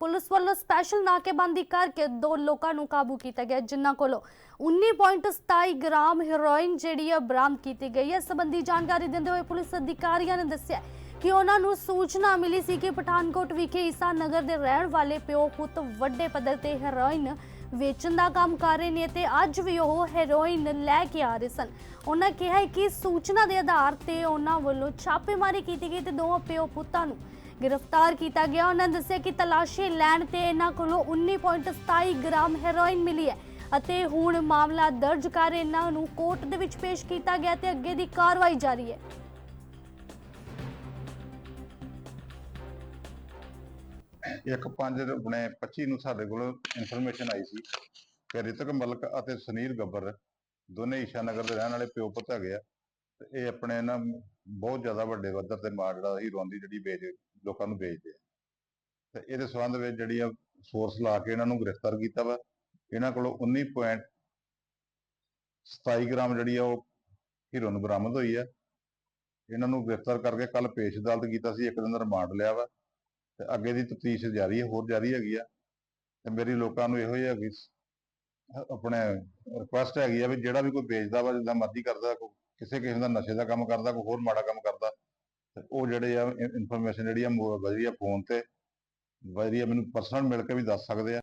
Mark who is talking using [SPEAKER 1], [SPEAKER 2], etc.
[SPEAKER 1] Police ਵੱਲੋਂ special ਨਾਕੇਬੰਦੀ ਕਰਕੇ ਦੋ ਲੋਕਾਂ ਨੂੰ ਕਾਬੂ ਕੀਤਾ ਗਿਆ, ਜਿਨ੍ਹਾਂ ਕੋਲੋਂ 19.27 ਗ੍ਰਾਮ ਹੈਰੋਇਨ ਜਿਹੜੀ ਹੈ ਬਰਾਮਦ ਕੀਤੀ ਗਈ ਹੈ। ਸੰਬੰਧੀ ਜਾਣਕਾਰੀ ਦਿੰਦੇ ਹੋਏ ਪੁਲਿਸ ਅਧਿਕਾਰੀਆਂ ਨੇ ਦੱਸਿਆ ਕਿ ਉਹਨਾਂ ਨੂੰ ਸੂਚਨਾ ਮਿਲੀ ਸੀ ਕਿ ਪਠਾਨਕੋਟ ਵਿਖੇ ਈਸਾ ਨਗਰ ਦੇ ਰਹਿਣ ਵਾਲੇ ਪਿਓ ਪੁੱਤ ਵੱਡੇ ਪੱਧਰ ਤੇ ਹੈਰੋਇਨ ਵੇਚਣ ਦਾ ਕੰਮ ਕਰ ਰਹੇ ਨੇ ਤੇ ਅੱਜ ਵੀ ਉਹ ਹੈਰੋਇਨ ਲੈ ਕੇ ਆ ਰਹੇ ਸਨ। ਉਹਨਾਂ ਕਿਹਾ ਕਿ ਸੂਚਨਾ ਦੇ ਆਧਾਰ ਤੇ ਉਹਨਾਂ ਵੱਲੋਂ ਛਾਪੇਮਾਰੀ ਕੀਤੀ ਗਈ ਤੇ ਦੋ ਪਿਓ ਪੁੱਤਾਂ ਨੂੰ ਗ੍ਰਿਫਤਾਰ ਕੀਤਾ ਗਿਆ। ਉਹਨਾਂ ਦੱਸਿਆ ਕਿ ਤਲਾਸ਼ੀ ਲੈਣ ਤੇ ਇਹਨਾਂ ਕੋਲੋਂ 19.27 ਗ੍ਰਾਮ ਹੈਰੋਇਨ ਮਿਲੀ ਹੈ ਅਤੇ ਹੁਣ ਮਾਮਲਾ ਦਰਜ ਕਰ ਇਹਨਾਂ ਨੂੰ ਕੋਰਟ ਦੇ ਵਿੱਚ ਪੇਸ਼ ਕੀਤਾ ਗਿਆ ਤੇ ਅੱਗੇ ਦੀ ਕਾਰਵਾਈ ਜਾਰੀ ਹੈ।
[SPEAKER 2] ਇੱਕ ਪੰਜ ਆਪਣੇ 25 ਨੂੰ ਸਾਡੇ ਕੋਲ ਇਨਫੋਰਮੇਸ਼ਨ ਆਈ ਸੀ ਕਿ ਰਿਤਕ ਮਲਕ ਅਤੇ ਸੁਨੀਲ ਗੱਬਰ ਦੋਨੇ ਈਸ਼ਾ ਨਗਰ ਦੇ ਰਹਿਣ ਵਾਲੇ ਪਿਓ ਪੁੱਤ ਹੈਗੇ ਆ। ਤੇ ਇਹ ਆਪਣੇ ਨਾ ਬਹੁਤ ਜ਼ਿਆਦਾ ਵੱਡੇ ਪੱਧਰ ਤੇ ਮਾਲ ਜਿਹੜਾ ਹੀਰੋਆਂ ਦੀ ਜਿਹੜੀ ਵੇਚ ਲੋਕਾਂ ਨੂੰ ਵੇਚਦੇ ਆ। ਤੇ ਇਹਦੇ ਸੰਬੰਧ ਵਿੱਚ ਜਿਹੜੀ ਆ ਫੋਰਸ ਲਾ ਕੇ ਇਹਨਾਂ ਨੂੰ ਗ੍ਰਿਫਤਾਰ ਕੀਤਾ ਵਾ। ਇਹਨਾਂ ਕੋਲੋਂ 19.27 ਗ੍ਰਾਮ ਜਿਹੜੀ ਆ ਉਹ ਹੀਰੋਇਨ ਬਰਾਮਦ ਹੋਈ ਆ। ਇਹਨਾਂ ਨੂੰ ਗ੍ਰਿਫਤਾਰ ਕਰਕੇ ਕੱਲ ਪੇਸ਼ ਅਦਾਲਤ ਕੀਤਾ ਸੀ, ਇੱਕ ਦਿਨ ਦਾ ਰਿਮਾਂਡ ਲਿਆ ਵਾ। ਤੇ ਅੱਗੇ ਦੀ ਤਫਤੀਸ਼ ਜਾਰੀ ਹੈ ਹੋਰ ਜਾਰੀ ਹੈਗੀ ਆ। ਤੇ ਮੇਰੀ ਲੋਕਾਂ ਨੂੰ ਇਹੋ ਹੀ ਹੈਗੀ ਆਪਣੇ ਰਿਕੁਐਸਟ ਹੈਗੀ ਆ ਵੀ ਜਿਹੜਾ ਵੀ ਕੋਈ ਵੇਚਦਾ ਵਾ, ਜਿੱਦਾਂ ਮਰਜ਼ੀ ਕਰਦਾ ਕੋਈ ਕਿਸੇ ਕਿਸਮ ਦਾ ਨਸ਼ੇ ਦਾ ਕੰਮ ਕਰਦਾ, ਕੋਈ ਹੋਰ ਮਾੜਾ ਕੰਮ ਕਰਦਾ ਉਹ ਜਿਹੜੇ ਆ ਇਨਫੋਰਮੇਸ਼ਨ ਜਿਹੜੀ ਆ ਵਧੀਆ ਫੋਨ ਤੇ, ਵਧੀਆ ਮੈਨੂੰ ਪਰਸਨਲ ਮਿਲ ਕੇ ਵੀ ਦੱਸ ਸਕਦੇ ਆ।